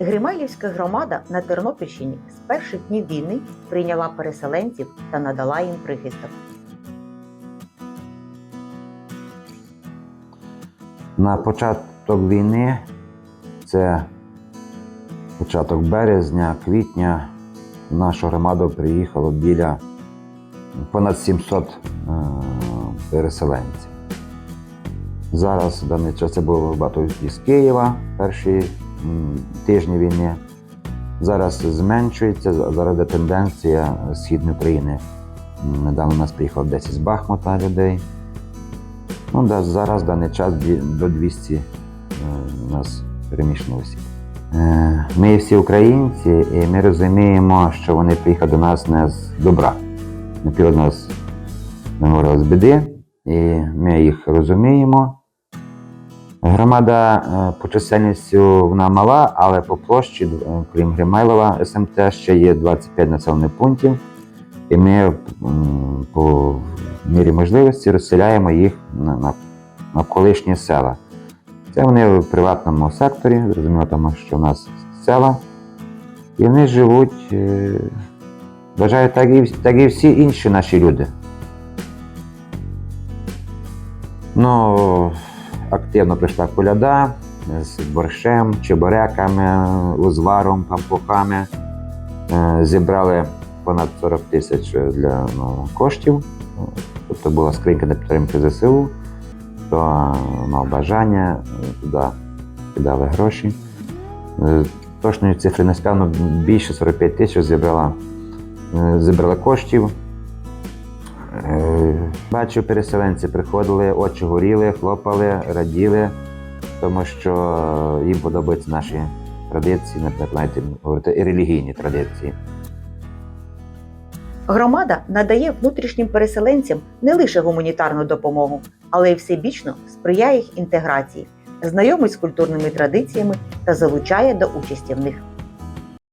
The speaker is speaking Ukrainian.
Гримайлівська громада на Тернопільщині з перших днів війни прийняла переселенців та надала їм прихисток. На початок війни, це початок березня, квітня, в нашу громаду приїхало біля понад 700 е, переселенців. Зараз в даний час це було багато із Києва перші тижні війни. Зараз зменшується, зараз йде тенденція Східної України. Недавно у нас приїхало 10 з Бахмута людей. Ну, да, зараз в даний час до 200 е, у нас переміщено осіб. Е, Ми всі українці, і ми розуміємо, що вони приїхали до нас не з добра. Не пів нас не говорили з біди, і ми їх розуміємо. Громада е, по чисельністю вона мала, але по площі, е, крім Гримайлова, СМТ, ще є 25 населених пунктів. І ми по мірі можливості розселяємо їх на, на, колишні села. Це вони в приватному секторі, зрозуміло, тому що в нас села. І вони живуть, е, вважаю, так і, так і всі інші наші люди. Ну, активно прийшла коляда з борщем, чебуреками, узваром, пампухами. Е, Зібрали понад 40 тисяч для ну, коштів. Тобто була скринька на підтримки ЗСУ, хто мав бажання, е, туди кидали гроші. Е, Точної цифри не скажу, більше 45 тисяч зібрала, е, зібрали коштів. Е, Бачу, переселенці приходили, очі горіли, хлопали, раділи, тому що їм подобаються наші традиції, навіть говорити, і релігійні традиції. Громада надає внутрішнім переселенцям не лише гуманітарну допомогу, але й всебічно сприяє їх інтеграції, знайомить з культурними традиціями та залучає до участі в них.